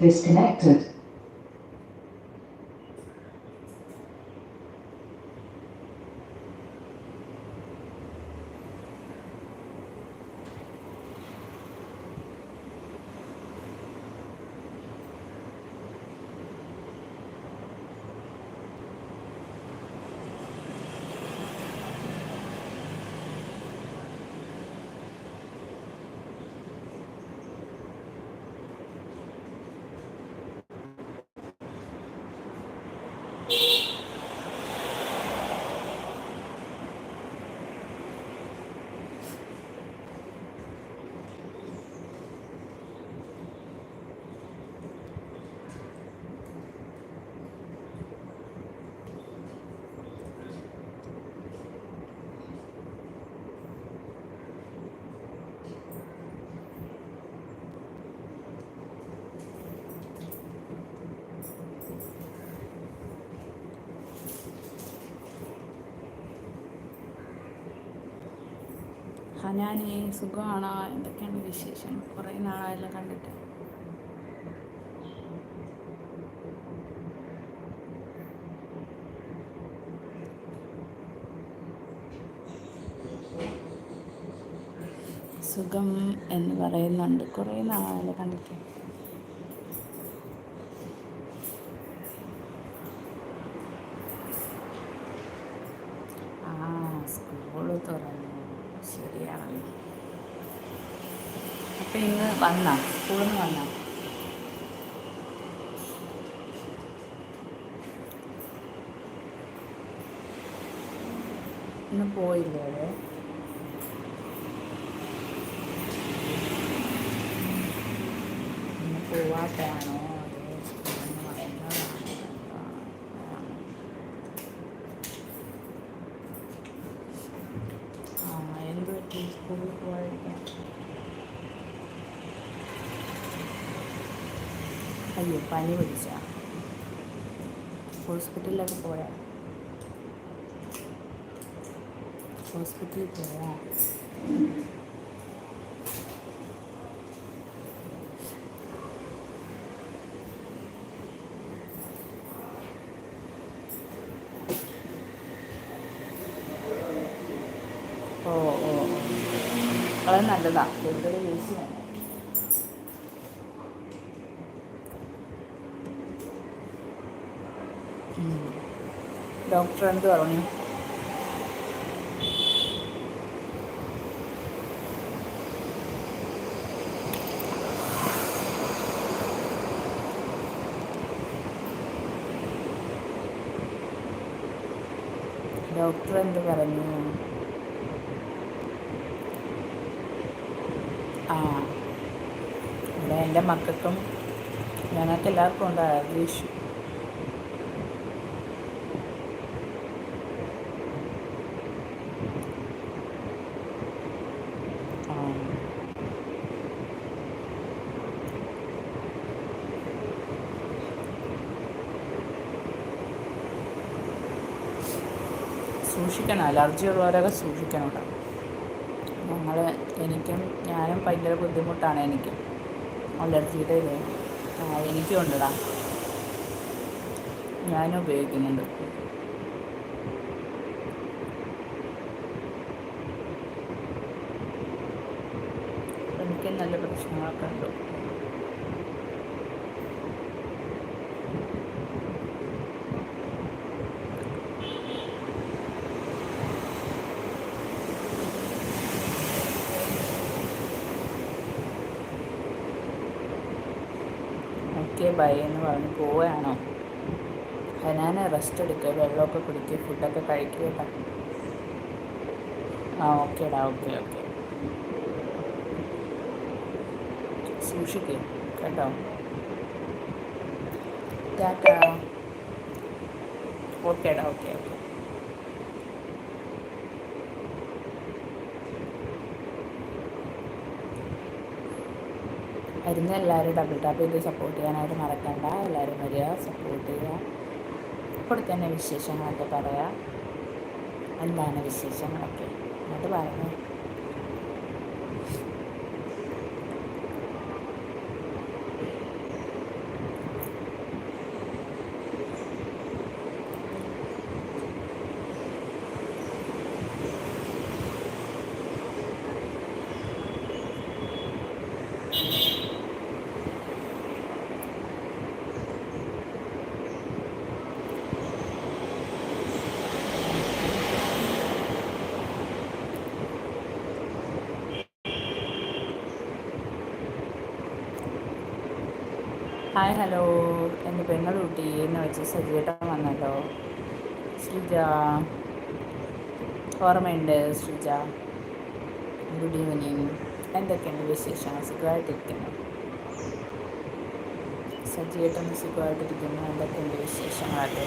Disconnected. Hanani സുഖമാണോ? എന്തൊക്കെയാണ് വിശേഷം? കുറേ നാളായല്ലോ കണ്ടിട്ട്. സുഖം എന്ന് പറയുന്നുണ്ട്. കുറേ നാളായല്ലോ കണ്ടിട്ട് ആ സ്കൂൾ തുറന്നു ശരിയാണല്ലോ അപ്പം ഇന്ന് വന്നാ? സ്കൂളിൽ നിന്ന് വന്നാ? ഇന്ന് പോയില്ലേ അവിടെ ഇന്ന് പോവാത്താണോ അതോ സ്കൂളിൽ നിന്ന് വരുന്നതാണോ എന്താണോ? ആ എന്ത് പറ്റി സ്കൂളിൽ പോയിരിക്കാൻ അയ്യോ പനി പിടിച്ച ഹോസ്പിറ്റലിലൊക്കെ പോയാ. ഹോസ്പിറ്റലിൽ പോയാ. ഓ ഓ ഓ. അത് നല്ലതാ. കൂടുതൽ യൂസ് ചെയ്യണം എന്ത് പറഞ്ഞു ഡോക്ടർ എന്ത് പറഞ്ഞു. ആ. ഇവിടെ എന്റെ മക്കൾക്കും ഞങ്ങൾക്ക് എല്ലാവർക്കും ഉണ്ട്. അലർജി ഇഷ്യൂ ആ സൂക്ഷിക്കണം. അലർജി ഉള്ളവരൊക്കെ സൂക്ഷിക്കണം കേട്ടോ ഞങ്ങൾ എനിക്കും ഞാനും ഭയങ്കര ബുദ്ധിമുട്ടാണ് എനിക്ക്. അലർജിയുടെ ഇത്. എനിക്കും ഉണ്ടടാ. ഞാനും ഉപയോഗിക്കുന്നുണ്ട് എനിക്കും നല്ല പ്രശ്നങ്ങളൊക്കെ ഉണ്ട് ഓക്കെ ബൈ എന്ന് പറഞ്ഞ് പോവുകയാണോ? ഹനാന റെസ്റ്റ് എടുക്കുക വെള്ളമൊക്കെ കുടിക്കുക ഫുഡൊക്കെ കഴിക്കുക കേട്ടോ. ആ ഓക്കേടാ ഓക്കെ ഓക്കെ സൂക്ഷിക്കുക കേട്ടോ. ഓക്കെ ഓക്കേടാ ഓക്കെ ഓക്കെ വരുന്ന എല്ലാവരും ഡബിൾ ടാപ്പ് ചെയ്ത് സപ്പോർട്ട് ചെയ്യാനായിട്ട് മറക്കണ്ട. എല്ലാവരും വരിക സപ്പോർട്ട് ചെയ്യുക. ഇപ്പോൾ തന്നെ വിശേഷങ്ങളൊക്കെ പറയാം. എന്താണ് വിശേഷങ്ങളൊക്കെ? എന്നിട്ട് പറഞ്ഞു ഹായ് ഹലോ എന്റെ പെങ്ങളുട്ടി എന്ന് വെച്ച് സജീട്ടം വന്നല്ലോ. ശ്രീജ. ഓർമ്മയുണ്ട് ശ്രീജ? ഗുഡ് ഈവനിങ് എന്തൊക്കെയുണ്ട് വിശേഷം സുഖമായിട്ടിരിക്കുന്നു. സജീട്ടം സുഖമായിട്ടിരിക്കുന്നു. എന്തൊക്കെയുണ്ട് വിശേഷങ്ങളൊക്കെ?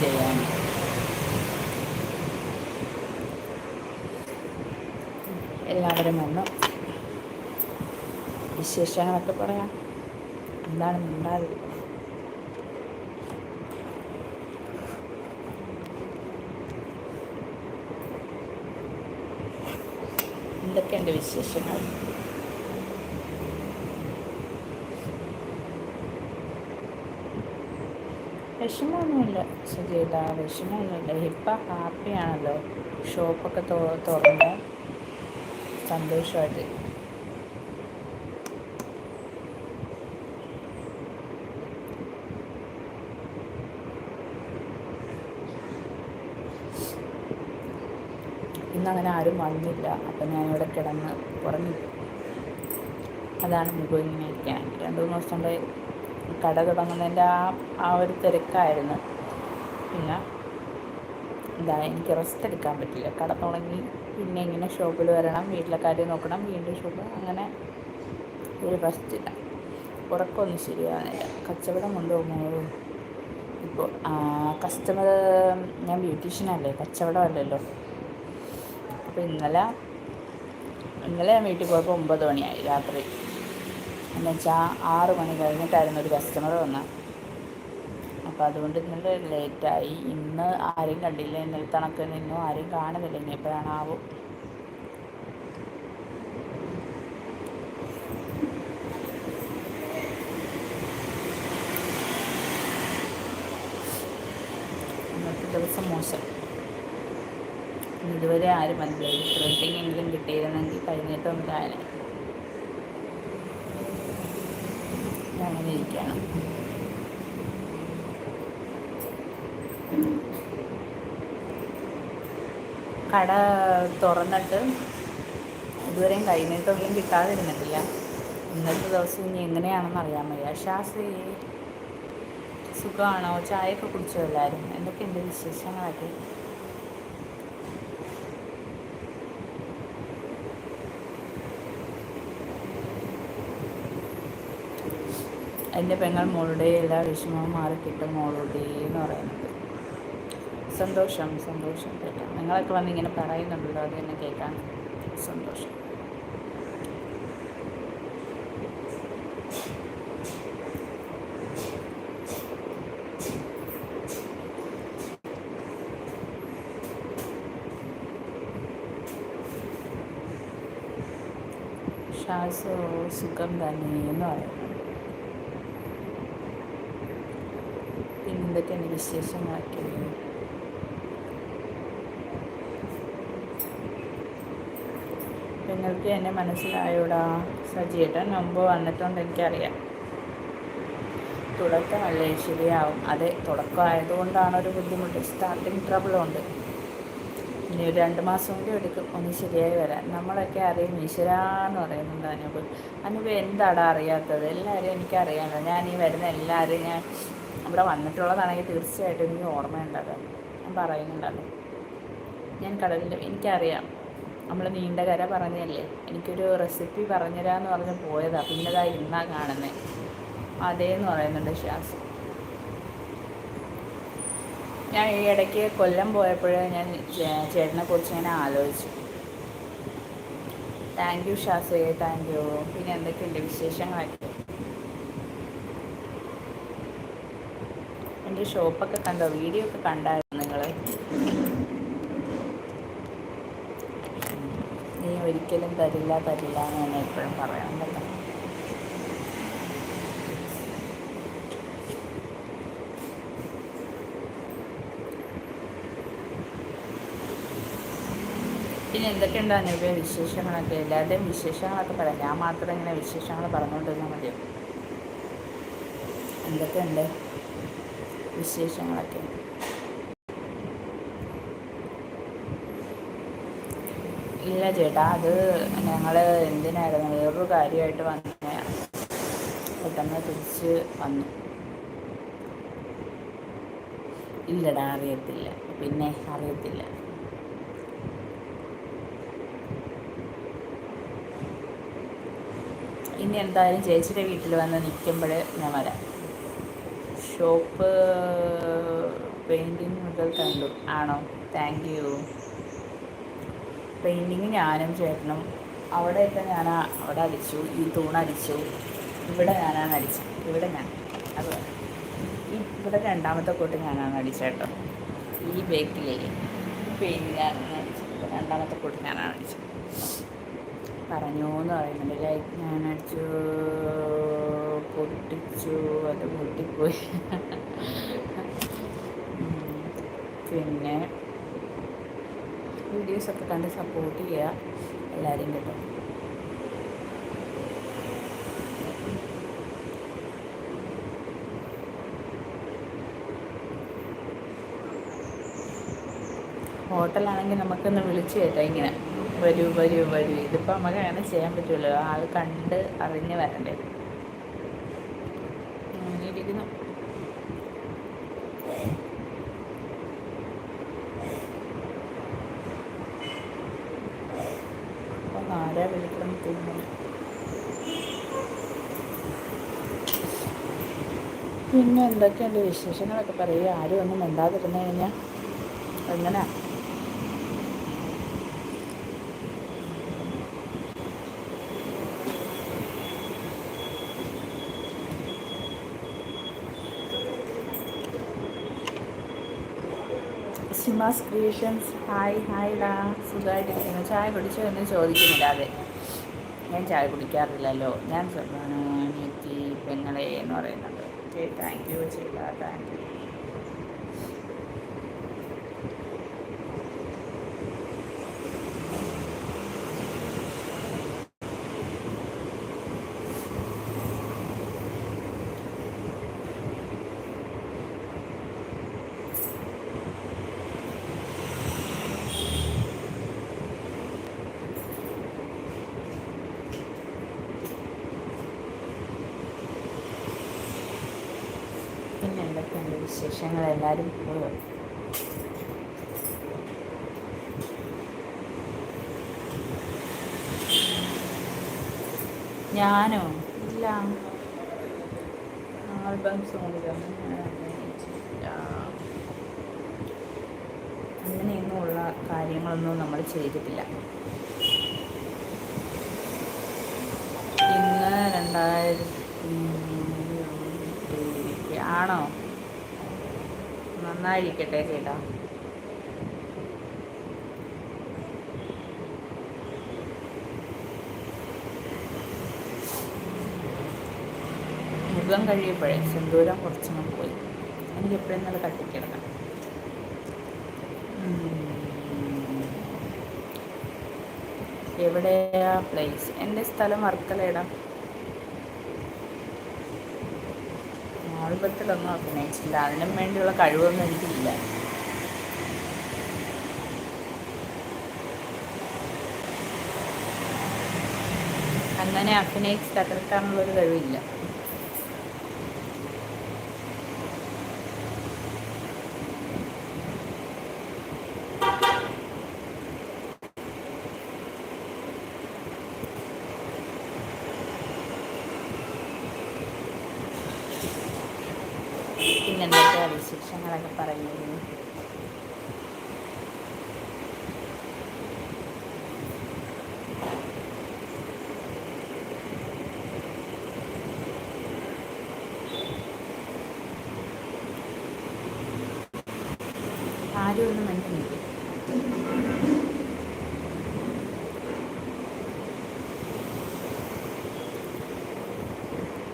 ചെയ്യാൻ. എല്ലാവരും വന്നു വിശേഷങ്ങളൊക്കെ പറയാം. എന്താണ് എന്തൊക്കെ എന്തൊക്കെയുണ്ട് വിശേഷങ്ങൾ? വിഷമമൊന്നുമില്ല. സുജീത വിഷമമൊന്നുമില്ല. ഇപ്പം ഹാപ്പിയാണല്ലോ. ഷോപ്പൊക്കെ തുറന്ന്. സന്തോഷമായിട്ട് ഇന്നങ്ങനെ ആരും വന്നില്ല. അപ്പം ഞാനിവിടെ കിടന്ന് ഉറങ്ങി. അതാണ് മുഖം ഇങ്ങനെ ഇരിക്കാൻ. രണ്ട് മൂന്ന് ദിവസം കട തുടങ്ങുന്നതിന്റെ ആ ആ ഒരു തിരക്കായിരുന്നു. പിന്നെ എന്താ എനിക്ക് റെസ്റ്റ് എടുക്കാൻ പറ്റില്ല. കട തുടങ്ങി പിന്നെ ഇങ്ങനെ ഷോപ്പിൽ വരണം വീട്ടിലെ കാര്യം നോക്കണം വീണ്ടും ഷോപ്പ് അങ്ങനെ ഒരു റെസ്റ്റ് ഇല്ല. ഉറക്കമൊന്നും ശരിയാകുന്നില്ല കച്ചവടം കൊണ്ടുപോകുമ്പോൾ ഇപ്പോൾ കസ്റ്റമർ ഞാൻ ബ്യൂട്ടീഷ്യനല്ലേ കച്ചവടമല്ലല്ലോ അപ്പോൾ ഇന്നലെ ഇന്നലെ ഞാൻ വീട്ടിൽ പോയപ്പോൾ ഒമ്പത് മണിയായി രാത്രി. എന്നുവെച്ചാൽ ആറ് മണി കഴിഞ്ഞിട്ടായിരുന്നു ഒരു കസ്റ്റമർ വന്നത്. അപ്പോൾ അതുകൊണ്ട് ഇന്നലെ ലേറ്റായി ഇന്ന് ആരെയും കണ്ടില്ല. ഇന്നലെ തണക്ക് നിന്നും. ആരെയും കാണുന്നില്ല. ഇനി എപ്പോഴാണാവും ഇന്നത്തെ ദിവസം മോശം. ഇതുവരെ ആരും മനസ്സിലായി ത്രെഡിങ് എങ്കിലും കിട്ടിയിരുന്നെങ്കിൽ കഴിഞ്ഞിട്ടൊന്നുമില്ല അങ്ങനെ ഇരിക്കുകയാണ്. കട തുറന്നിട്ട് ഇതുവരെയും കഴിഞ്ഞിട്ടൊന്നും കിട്ടാതിരുന്നിട്ടില്ല. ഇന്നത്തെ ദിവസം ഇനി എങ്ങനെയാണെന്ന് അറിയാൻ വയ്യ. ഷാസി സുഖമാണോ? ചായയൊക്കെ കുടിച്ചോ എല്ലാവരും എന്തൊക്കെയുണ്ട് വിശേഷങ്ങളൊക്കെ? എന്റെ പെങ്ങൾ മോളുടെ എല്ലാ വിഷമവും മാറിക്കിട്ടും മോളുടെ എന്ന് പറയുന്നത്. സന്തോഷം സന്തോഷം. കേട്ടോ. നിങ്ങളൊക്കെ വന്ന് ഇങ്ങനെ പറയുന്നുണ്ടല്ലോ അത് തന്നെ കേൾക്കാൻ. സന്തോഷം. ശ്വാസോ സുഖം തന്നെ എന്ന് പറയുന്നത് എന്തൊക്കെയാണ് വിശേഷങ്ങളൊക്കെ? നിങ്ങൾക്ക് എന്നെ മനസ്സിലായോടാ? സജിയേട്ടൻ മുമ്പ് വന്നിട്ടുണ്ട് എനിക്കറിയാം. തുടക്കമല്ലേ? ശരിയാവും. അതെ തുടക്കമായതുകൊണ്ടാണ് ഒരു ബുദ്ധിമുട്ട് സ്റ്റാർട്ടിങ് ട്രബിളുണ്ട് ഇനി ഒരു രണ്ട് മാസം കൂടി എടുക്കും. ഒന്ന് ശരിയായി വരാൻ. നമ്മളൊക്കെ അറിയും ഈശ്വരാന്ന് പറയുന്നുണ്ട് അനൂപ് അനൂപ് എന്താടാ അറിയാത്തത്? എല്ലാവരും എനിക്കറിയാമല്ലോ ഞാൻ ഈ വരുന്ന എല്ലാവരും ഞാൻ ഇവിടെ വന്നിട്ടുള്ളതാണെങ്കിൽ തീർച്ചയായിട്ടും എനിക്ക് ഓർമ്മയുണ്ടത്. ഞാൻ പറയുന്നുണ്ടല്ലോ. ഞാൻ കടലിൽ എനിക്കറിയാം. നമ്മൾ നീണ്ട കര പറഞ്ഞല്ലേ? എനിക്കൊരു റെസിപ്പി പറഞ്ഞുതരാമെന്ന് പറഞ്ഞ് പോയതാണ് പിന്നെ ഇന്നാ കാണുന്നത് അതേന്ന് പറയുന്നുണ്ട് ഷാസ്. ഞാൻ ഈ ഇടയ്ക്ക് കൊല്ലം പോയപ്പോഴേ ഞാൻ ചേട്ടനെ കുറിച്ച് ഞാൻ ആലോചിച്ചു. താങ്ക് യു ഷാസേ. താങ്ക് യു പിന്നെ എന്തൊക്കെയുണ്ട് വിശേഷങ്ങളൊക്കെ? എന്റെ ഷോപ്പൊക്കെ കണ്ടോ? വീഡിയോ ഒക്കെ കണ്ടായിരുന്നു നിങ്ങൾ ഒരിക്കലും തരില്ല തരില്ല എന്ന് തന്നെ എപ്പോഴും പറയാറുണ്ടല്ലോ പിന്നെ എന്തൊക്കെയുണ്ട് അനുഭവ വിശേഷങ്ങളൊക്കെ? എല്ലാവരുടെയും വിശേഷങ്ങളൊക്കെ പറയാം. ഞാൻ മാത്രം ഇങ്ങനെ വിശേഷങ്ങൾ പറഞ്ഞുകൊണ്ടിരുന്നാൽ മതിയോ? എന്തൊക്കെയുണ്ട് വിശേഷങ്ങളൊക്കെ? ഇല്ല ചേട്ടാ. അത് ഞങ്ങൾ എന്തിനായിരുന്നു? വേറൊരു കാര്യമായിട്ട് വന്ന. പെട്ടെന്ന് തിരിച്ച് വന്നു. ഇല്ലടാ അറിയത്തില്ല. പിന്നെ അറിയത്തില്ല. ഇനി എന്തായാലും ചേച്ചിയുടെ വീട്ടിൽ വന്ന് നിൽക്കുമ്പോൾ ഞാൻ വരാം. ഷോപ്പ് പെയിന്റിങ് മുതൽ കണ്ടു. ആണോ? Thank you. പെയിന്റിങ് ഞാനും ചേട്ടനും. അവിടെയൊക്കെ ഞാൻ അവിടെ അടിച്ചു ഈ തൂണടിച്ചു ഇവിടെ ഞാനാണ് അടിച്ചത്. ഇവിടെ ഞാൻ. അത് ഇവിടെ രണ്ടാമത്തെ കോട്ട് ഞാനാണ് അടിച്ചേട്ടോ ഈ ബേക്കിലേ പെയിന്റ് ഞാനാണ് അടിച്ചത്. രണ്ടാമത്തെ കോട്ട് ഞാനാണ് അടിച്ചത്. പറഞ്ഞു എന്ന് പറയുന്നുണ്ട്. ലൈക്ക് ഞാൻ അടിച്ചു പൊട്ടിച്ചു അത് പൊട്ടിപ്പോയി. പിന്നെ വീഡിയോസൊക്കെ കണ്ട് സപ്പോർട്ട് ചെയ്യുക എല്ലാവരും കേട്ടോ. ഹോട്ടലാണെങ്കിൽ നമുക്കൊന്ന് വിളിച്ചു കേട്ടോ ഇങ്ങനെ. വരൂ വരൂ വരൂ. ഇതിപ്പോൾ നമുക്ക് അങ്ങനെ ചെയ്യാൻ പറ്റുമല്ലോ ആൾ കണ്ട് അറിഞ്ഞ് വരണ്ടേ. ഇരിക്കുന്നു അപ്പം ആരാ വിളിക്കണം തോന്നുന്നു പിന്നെ എന്തൊക്കെയുണ്ട് വിശേഷങ്ങളൊക്കെ പറയുക ആരും ഒന്നും മിണ്ടാതിരുന്നു കഴിഞ്ഞാൽ എങ്ങനെ? സിമാസ് ക്രിയേഷൻസ്. ഹായ് ഹായ് ഡാ. സുഖമായിട്ടിരിക്കുന്നു ചായ കുടിച്ചോ എന്ന് ചോദിക്കുന്നില്ല. അതെ. ഞാൻ ചായ കുടിക്കാറില്ലല്ലോ. ഞാൻ അനിയത്തി പെങ്ങളെ എന്ന് പറയുന്നുണ്ട്. താങ്ക് യു ചെയ്ത താങ്ക് യു പിന്നെ എല്ലാവരും പോയോ ഞാനോ? ഇല്ല. ആൽബം സോങ്ങിൽ അങ്ങനെയൊന്നുമുള്ള കാര്യങ്ങളൊന്നും നമ്മൾ ചെയ്തിട്ടില്ല. ഇന്ന് രണ്ടായിരത്തി ആണോ? നന്നായിരിക്കട്ടെ ചേട്ടാ. മുഖം കഴിയപ്പോഴേ സിന്ദൂരം കുറച്ചങ്ങ് പോയി. എനിക്ക് എപ്പോഴും നല്ല കട്ടിക്കിടക്കണം. എവിടെയാ പ്ലേസ് എന്റെ സ്ഥലം വർക്കലയിടാ. ആൽബത്തിലൊന്നും അഭിനയിച്ചില്ല അതിനും വേണ്ടിയുള്ള കഴിവൊന്നും എനിക്കില്ല. അങ്ങനെ അഭിനയിച്ച് തകർക്കാനുള്ളൊരു കഴിവില്ല പിന്നെ എന്തൊക്കെയാ വിശേഷങ്ങളൊക്കെ പറഞ്ഞിരുന്നു ആരും ഒന്നും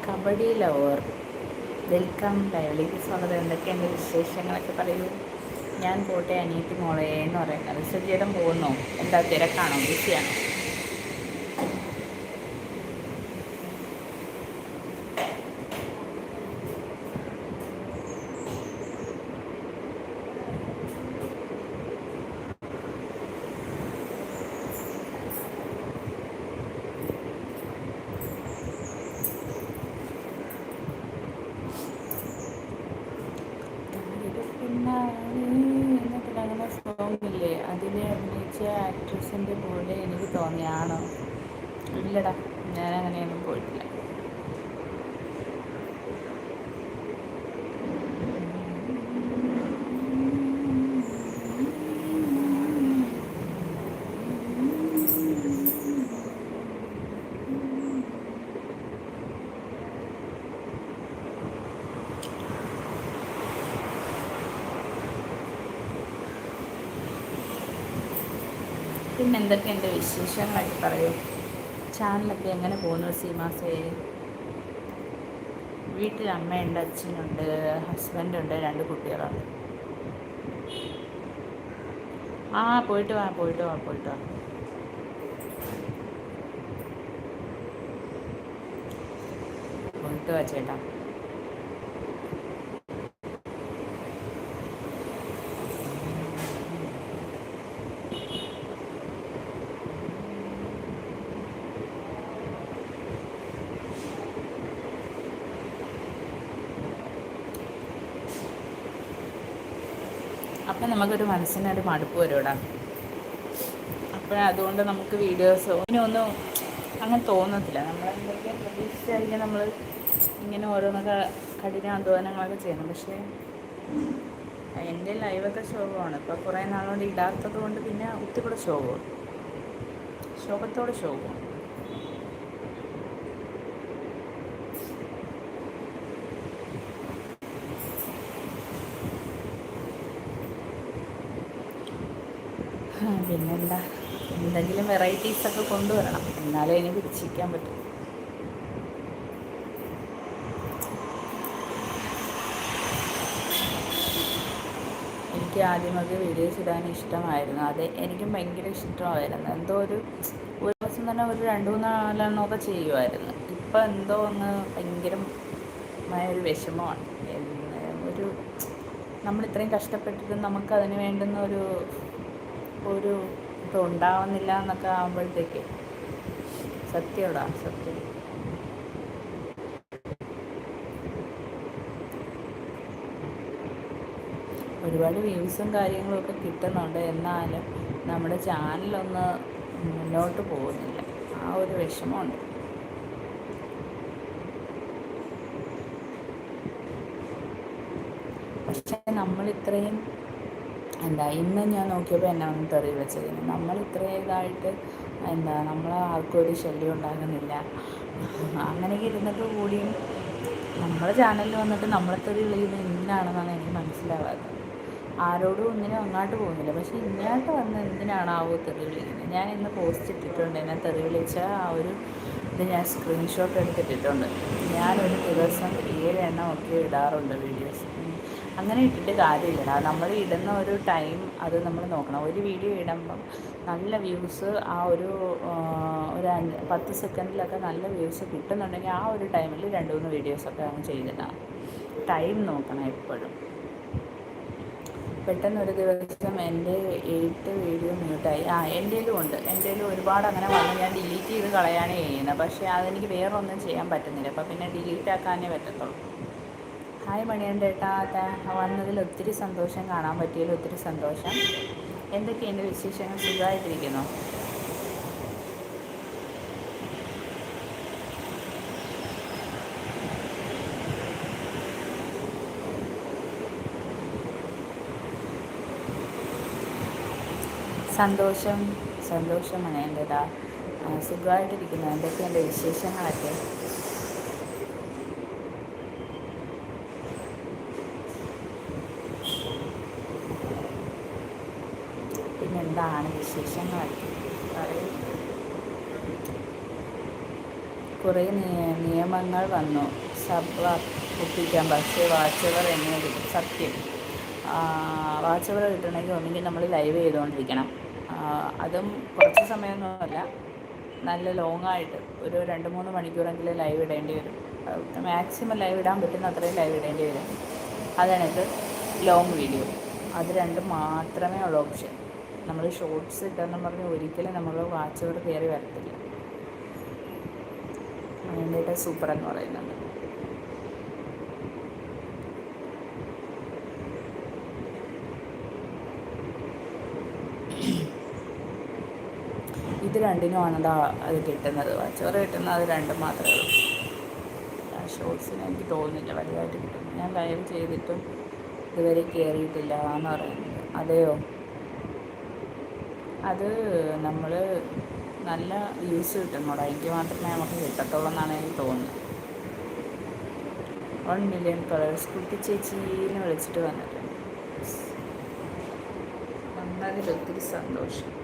കബഡി ലവർ വെൽക്കം. ലൈവിലേക്ക് സ്വാഗതം. എന്റെ വിശേഷങ്ങളൊക്കെ പറയൂ. ഞാൻ പോട്ടെ അനിയത്തി മോളെ എന്ന് പറയുന്നത്. സുജീടം പോകുന്നു. എന്താ തിരക്കാണോ? ബിസിയാണോ സിനിമയിലെ അഭിനയിച്ച ആക്ട്രസിന്റെ പോലെ എനിക്ക് തോന്നിയാണോ ഇല്ലടാ. പിന്നെ എന്തൊക്കെയുണ്ട് വിശേഷങ്ങളായിട്ട് പറയൂ. ചാനലൊക്കെ എങ്ങനെ പോകുന്നു സീമാസേ? വീട്ടിൽ അമ്മയുണ്ട് അച്ഛനുണ്ട് ഹസ്ബൻഡുണ്ട് രണ്ട് കുട്ടികളാണ്. ആ പോയിട്ട് വാ പോയിട്ട് വാ പോയിട്ട് വാ. പോയിട്ട് വാ ചേട്ടാ അപ്പം നമുക്കൊരു മനസ്സിനൊരു മടുപ്പ് വരുമടാ അപ്പോഴതുകൊണ്ട് നമുക്ക് വീഡിയോസ് ഇനിയൊന്നും അങ്ങനെ തോന്നത്തില്ല. നമ്മൾ എന്തൊക്കെ പ്രതീക്ഷിച്ചായിരിക്കും നമ്മൾ ഇങ്ങനെ ഓരോന്നൊക്കെ കഠിന അധ്വാനങ്ങളൊക്കെ ചെയ്യണം പക്ഷേ എന്റെ ലൈവൊക്കെ ശോകമാണ്. ഇപ്പോൾ കുറേ നാളുകൊണ്ട് ഇടാത്തത് കൊണ്ട് പിന്നെ ഒത്തിരി കൂടെ ശോകമാണ്. ശോകത്തോടെ ശോകമാണ്. പിന്നെന്താ? എന്തെങ്കിലും വെറൈറ്റീസൊക്കെ കൊണ്ടുവരണം. എന്നാലേ ഇനി പിടിച്ചിരിക്കാൻ പറ്റും. എനിക്ക് ആദ്യമൊക്കെ വീഡിയോസ് ഇടാൻ ഇഷ്ടമായിരുന്നു. അത് എനിക്കും ഭയങ്കര ഇഷ്ടമായിരുന്നു. എന്തോ ഒരു ഒരു ദിവസം തന്നെ ഒരു രണ്ട് മൂന്നാലെണ്ണമൊക്കെ ചെയ്യുമായിരുന്നു. ഇപ്പം എന്തോ ഒന്ന് ഭയങ്കരമായ ഒരു വിഷമമാണ്. ഒരു നമ്മൾ ഇത്രയും കഷ്ടപ്പെട്ടിട്ട് നമുക്ക് അതിന് വേണ്ടുന്ന ഒരു ഒരു ഇതുണ്ടാവുന്നില്ല എന്നൊക്കെ ആകുമ്പോഴത്തേക്ക് സത്യമടാ സത്യം. ഒരുപാട് വ്യൂസും കാര്യങ്ങളും ഒക്കെ കിട്ടുന്നുണ്ട്. എന്നാലും നമ്മുടെ ചാനലൊന്ന് മുന്നോട്ട് പോകുന്നില്ല. ആ ഒരു വിഷമമുണ്ട്. പക്ഷെ നമ്മൾ ഇത്രയും എന്താ ഇന്ന് ഞാൻ നോക്കിയപ്പോൾ എന്നെ ഒന്ന് തെറി വെച്ചതിന് നമ്മൾ ഇത്രയും ഇതായിട്ട് എന്താ നമ്മൾ ആർക്കും ഒരു ശല്യം ഉണ്ടാകുന്നില്ല. അങ്ങനെയൊക്കെ ഇരുന്നിട്ട് കൂടിയും നമ്മുടെ ചാനലിൽ വന്നിട്ട് നമ്മളെ തെറി വിളിക്കുന്നത് എന്തിനാണെന്നാണ് എനിക്ക് മനസ്സിലാവാത്തത്. ആരോടും ഇങ്ങനെ അങ്ങോട്ട് പോകുന്നില്ല. പക്ഷെ ഇങ്ങോട്ട് വന്ന് എന്തിനാണാവോ തെറി വിളിക്കുന്നത്? ഞാൻ ഇന്ന് പോസ്റ്റ് ഇട്ടിട്ടുണ്ട്. എന്നെ തെറി വിളിച്ച ആ ഒരു ഇത് ഞാൻ സ്ക്രീൻഷോട്ട് എടുത്തിട്ടിട്ടുണ്ട്. ഞാനൊരു ദിവസം ഏഴ് എണ്ണം ഒക്കെ ഇടാറുണ്ട് വീഡിയോസ് അങ്ങനെ ഇട്ടിട്ട് കാര്യമില്ല നമ്മൾ ഇടുന്ന ഒരു ടൈം അത് നമ്മൾ നോക്കണം. ഒരു വീഡിയോ ഇടുമ്പം നല്ല വ്യൂസ് ആ ഒരു ഒരു അഞ്ച് പത്ത് സെക്കൻഡിലൊക്കെ നല്ല വ്യൂസ് കിട്ടുന്നുണ്ടെങ്കിൽ ആ ഒരു ടൈമിൽ രണ്ട് മൂന്ന് വീഡിയോസൊക്കെ അങ്ങ് ചെയ്തിട്ടാണ് ടൈം നോക്കണം എപ്പോഴും. പെട്ടെന്ന് ഒരു ദിവസം എന്റെ എയ്റ്റ് വീഡിയോ മ്യൂട്ടായി. ആ എന്റെയിലും ഉണ്ട്. എന്റെയിലും ഒരുപാട് അങ്ങനെ വന്ന് ഞാൻ ഡിലീറ്റ് ചെയ്ത് കളയാണ് ചെയ്യുന്നത്. പക്ഷേ അതെനിക്ക് വേറൊന്നും ചെയ്യാൻ പറ്റുന്നില്ല. അപ്പോൾ പിന്നെ ഡിലീറ്റ് ആക്കാനേ പറ്റത്തുള്ളൂ. ഹായ് മണിയണ്ടേട്ടാ വന്നതിൽ ഒത്തിരി സന്തോഷം കാണാൻ പറ്റിയതിൽ ഒത്തിരി സന്തോഷം. എന്തൊക്കെയുണ്ട് വിശേഷങ്ങൾ? സുഖമായിട്ടിരിക്കുന്നു? സന്തോഷം സന്തോഷം മണിയണ്ടേട്ടാ സുഖമായിട്ടിരിക്കുന്നു. എന്തൊക്കെയുണ്ട് വിശേഷങ്ങളൊക്കെ? എന്താണ് വിശേഷങ്ങളൊക്കെ? കുറേ നിയമങ്ങൾ വന്നു. സഭ ഒപ്പിക്കാൻ. പക്ഷേ വാച്ചവർ എന്നെ സത്യം. വാച്ചവർ കിട്ടണമെങ്കിൽ ഒന്നുകിൽ നമ്മൾ ലൈവ് ചെയ്തുകൊണ്ടിരിക്കണം. അതും കുറച്ച് സമയമൊന്നുമല്ല. നല്ല ലോങ് ആയിട്ട് ഒരു രണ്ട് മൂന്ന് മണിക്കൂറെങ്കിലും ലൈവ് ഇടേണ്ടി വരും. മാക്സിമം ലൈവ് ഇടാൻ പറ്റുന്ന അത്രയും ലൈവ് ഇടേണ്ടി വരും. അതാണിത് ലോങ് വീഡിയോ അത് രണ്ടും മാത്രമേ ഉള്ളൂ ഓപ്ഷൻ നമ്മൾ ഷോർട്സ് ഇട്ടെന്ന് പറഞ്ഞ് ഒരിക്കലും നമ്മൾ വാച്ചോട് കയറി വരത്തില്ല. അതിന്റെ സൂപ്പർ എന്ന് പറയുന്നത്. ഇത് രണ്ടിനുമാണ് അത് കിട്ടുന്നത്. വാച്ചോറ് കിട്ടുന്നത് അത് രണ്ടും മാത്രമേ ഉള്ളൂ. ഷോർട്സിന് എനിക്ക് തോന്നുന്നില്ല വലുതായിട്ട് കിട്ടും ഞാൻ ലൈവ് ചെയ്തിട്ടും ഇതുവരെ കയറിയിട്ടില്ല എന്ന് പറയുന്നത്. അതെയോ? അത് നമ്മൾ നല്ല യൂസ് കിട്ടുന്നുള്ളൂ എനിക്ക് മാത്രമേ നമുക്ക് കിട്ടത്തുള്ളൂ എന്നാണ് എനിക്ക് തോന്നുന്നത്. വൺ മില്യൺ കളേഴ്സ് കുട്ടി ചേച്ചീനെ വിളിച്ചിട്ട് വന്നിട്ടുണ്ട്. വന്നതിൽ ഒത്തിരി സന്തോഷം.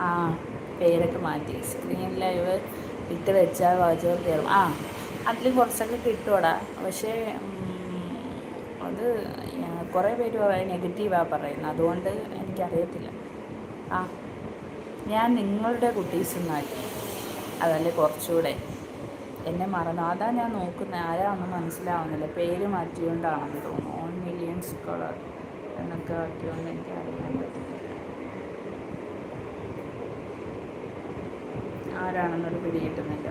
ആ പേരൊക്കെ മാറ്റി. സ്ക്രീൻ ലൈവ് ഇട്ട് വെച്ചാൽ വാചകം കയറും ആ അതിൽ കുറച്ചൊക്കെ കിട്ടുമടാ പക്ഷേ അത് കുറേ പേര് നെഗറ്റീവാണ് പറയുന്നത്. അതുകൊണ്ട് എനിക്കറിയത്തില്ല. ആ ഞാൻ നിങ്ങളുടെ കുട്ടീസ് മാറ്റി അതല്ലേ കുറച്ചുകൂടെ? എന്നെ മറന്നു. അതാ ഞാൻ നോക്കുന്നത് ആരാണെന്ന് മനസ്സിലാവുന്നില്ല. പേര് മാറ്റിയോണ്ടാണെന്ന് തോന്നുന്നു. ഓൺ മില്യൺസ് കളർ എന്നൊക്കെ ആക്കിയോണ്ട് എനിക്ക് അറിയാൻ പറ്റില്ല. ആരാണെന്നൊരു പിടി കിട്ടുന്നില്ല.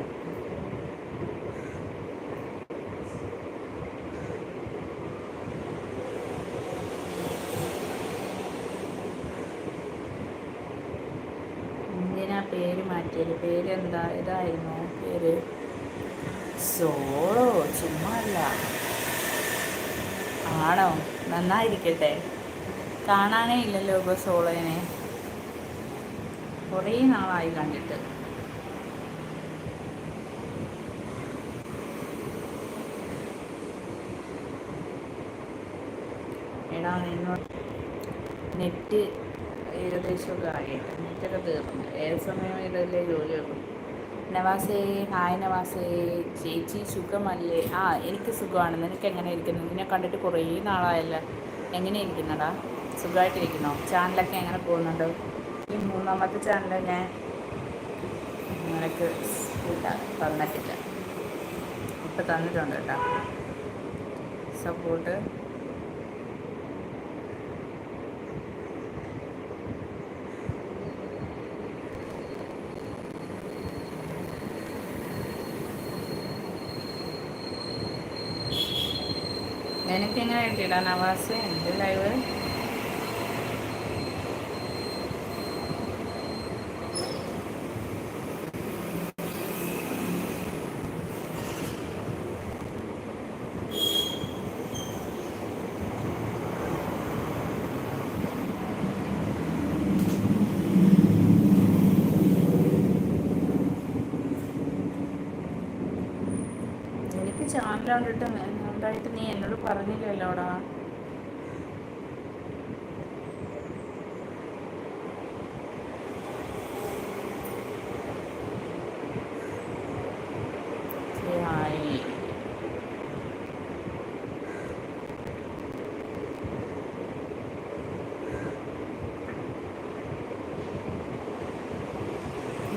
എന്തിനാ പേര് മാറ്റിയത്? പേരെന്താ? ഇതായിരുന്നു. പേര് സോളോ. ചുമ്മാ അല്ല ആണോ? നന്നായിരിക്കട്ടെ. കാണാനേ ഇല്ലല്ലോ ഇപ്പോൾ സോളോനെ. കുറേ നാളായി കണ്ടിട്ട്. എടാ നിന്നോട് നെറ്റ് ഏകദേശമൊക്കെ ആയിട്ട് നെറ്റൊക്കെ തീർന്നു. ഏത് സമയം ഇതല്ലേ വെക്കും നവാസേ ഹായ് നവാസേ. ചേച്ചി സുഖമല്ലേ? ആ എനിക്ക് സുഖമാണ്. നിനക്ക് എങ്ങനെ ഇരിക്കുന്നു? നിന്നെ കണ്ടിട്ട് കുറേ നാളായല്ലോ. എങ്ങനെ ഇരിക്കുന്നടാ? സുഖമായിട്ടിരിക്കുന്നോ ചാനലൊക്കെ എങ്ങനെ പോകുന്നുണ്ട്? ഈ മൂന്നാമത്തെ ചാനൽ ഞാൻ നിനക്ക് തന്നിട്ടില്ല. ഇപ്പം തന്നിട്ടുണ്ട് കേട്ടോ. സപ്പോർട്ട് നിനക്ക് എങ്ങനെ കിട്ടിയിടാ നവാസ് എന്റെ ലൈവ് എനിക്ക് ചാനൽ കണ്ടിട്ട് ഉണ്ടായിട്ട് നീ എന്നോട് പറഞ്ഞില്ലല്ലോടാ ഹായ്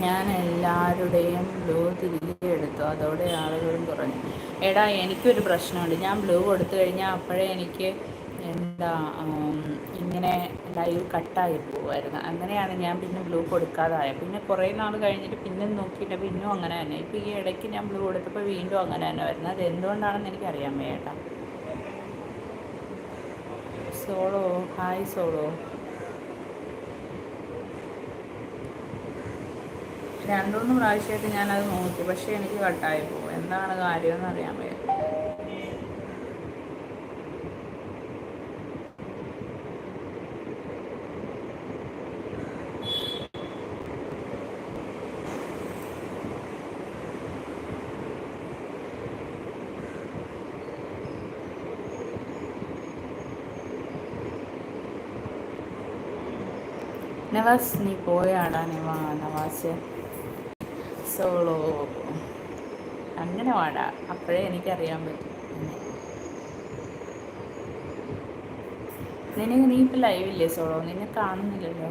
ഞാൻ എല്ലാവരുടെയും ബ്ലൂ തിരികെ എടുത്തു. അതോടെ ആളുകളും കുറഞ്ഞു. എടാ എനിക്കൊരു പ്രശ്നമുണ്ട്. ഞാൻ ബ്ലൂ കൊടുത്തു കഴിഞ്ഞാൽ അപ്പോഴേ എനിക്ക് എന്താ ഇങ്ങനെ ലൈവ് കട്ടായി പോകുമായിരുന്നു അങ്ങനെയാണ് ഞാൻ പിന്നെ ബ്ലൂ കൊടുക്കാതായത്. പിന്നെ കുറേ നാൾ കഴിഞ്ഞിട്ട് പിന്നെ നോക്കിയിട്ട് പിന്നും അങ്ങനെ തന്നെ. ഇപ്പോൾ ഈ ഇടയ്ക്ക് ഞാൻ ബ്ലൂ കൊടുത്തപ്പോൾ വീണ്ടും അങ്ങനെ തന്നെ വരുന്നത്. അത് എന്തുകൊണ്ടാണെന്ന് എനിക്കറിയാൻ വേണ്ട സോളോ ഹായ് സോളോ. രണ്ടുമൂന്ന് പ്രാവശ്യമായിട്ട് ഞാനത് നോക്കി. പക്ഷേ എനിക്ക് കട്ടായി പോകും എന്താണ് കാര്യമെന്ന് അറിയാൻ വയ്യ. നവാസ് നീ പോയാടാ നിവാ നവാസ്. സോളോ അങ്ങനെ വാടാ. അപ്പോഴേ എനിക്കറിയാൻ പറ്റും. നിനക്ക് നീ ഇപ്പം ലൈവില്ലേ സോളോ? നിന്നെ കാണുന്നില്ലല്ലോ.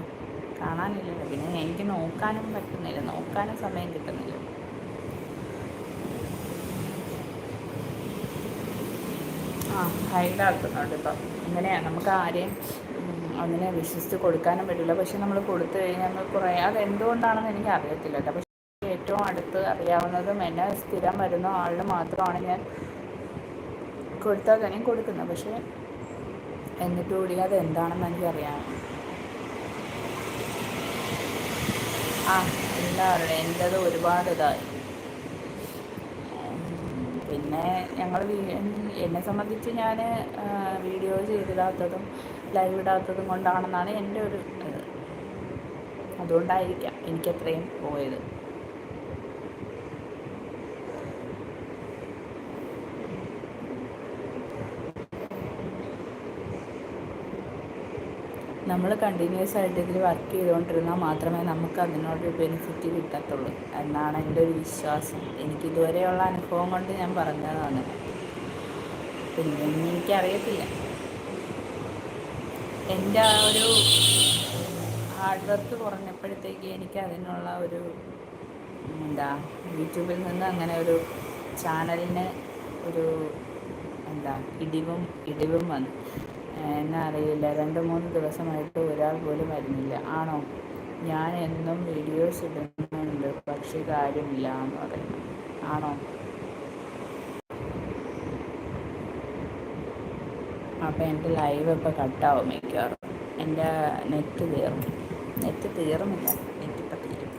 കാണാനില്ലല്ലോ. പിന്നെ എനിക്ക് നോക്കാനും പറ്റുന്നില്ല. നോക്കാനും സമയം കിട്ടുന്നില്ല. ആ ഹൈഡാക്കുന്നുണ്ട് ഇപ്പം. അങ്ങനെയാണ്. നമുക്ക് ആരെയും അങ്ങനെ വിശ്വസിച്ച് കൊടുക്കാനും പറ്റില്ല. പക്ഷെ നമ്മൾ കൊടുത്തു കഴിഞ്ഞാൽ കുറേ അത് എന്തുകൊണ്ടാണെന്ന് എനിക്ക് അറിയത്തില്ല കേട്ടോ. ഏറ്റവും അടുത്ത് അറിയാവുന്നതും എന്നെ സ്ഥിരം വരുന്ന ആളിന് മാത്രമാണ് ഞാൻ കൊടുത്താൽ തന്നെ കൊടുക്കുന്നത്. പക്ഷേ എന്നിട്ട് കൂടി അത് എന്താണെന്ന് എനിക്കറിയാം. ആ എല്ലാവരുടെയും എന്റെത് ഒരുപാട് ഇതായി. പിന്നെ ഞങ്ങൾ എന്നെ സംബന്ധിച്ച് ഞാൻ വീഡിയോ ചെയ്തിടാത്തതും ലൈവ് ഇടാത്തതും കൊണ്ടാണെന്നാണ് എന്റെ ഒരു അതുകൊണ്ടായിരിക്കാം എനിക്കത്രയും പോയത്. നമ്മൾ കണ്ടിന്യൂസ് ആയിട്ട് ഇതിൽ വർക്ക് ചെയ്തുകൊണ്ടിരുന്നാൽ മാത്രമേ നമുക്ക് അതിനോട് ബെനിഫിറ്റ് കിട്ടത്തുള്ളൂ. എന്നാണ് എന്റെ ഒരു വിശ്വാസം. എനിക്കിതുവരെയുള്ള അനുഭവം കൊണ്ട് ഞാൻ പറഞ്ഞതാണ്. പിന്നെ എനിക്കറിയത്തില്ല. എന്റെ ആ ഒരു ഹാർഡ് വർക്ക് കുറഞ്ഞപ്പോഴത്തേക്ക് എനിക്ക് അതിനുള്ള ഒരു എന്താ യൂട്യൂബിൽ നിന്ന് അങ്ങനെ ഒരു ചാനലിന് ഒരു എന്താ ഇടിവും ഇടിവും വന്നു. എന്നെ അറിയില്ല. രണ്ട് മൂന്ന് ദിവസമായിട്ട് ഒരാൾ പോലും വരുന്നില്ല. ആണോ? ഞാൻ എന്നും വീഡിയോസ് ഇടുന്നുണ്ട് പക്ഷെ കാര്യമില്ല എന്ന് പറയുന്നു. ആണോ? അപ്പം എന്റെ ലൈവ് ഇപ്പോൾ കട്ടാവും മിക്കവാറും. എന്റെ നെറ്റ് തീർന്നു. നെറ്റ് തീർന്നില്ല. നെറ്റ് ഇപ്പം തീരും.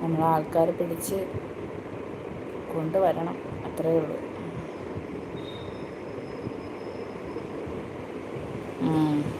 നമ്മൾ ആൾക്കാരെ പിടിച്ച് കൊണ്ടുവരണം. അത്രയേ ഉള്ളൂ. 嗯。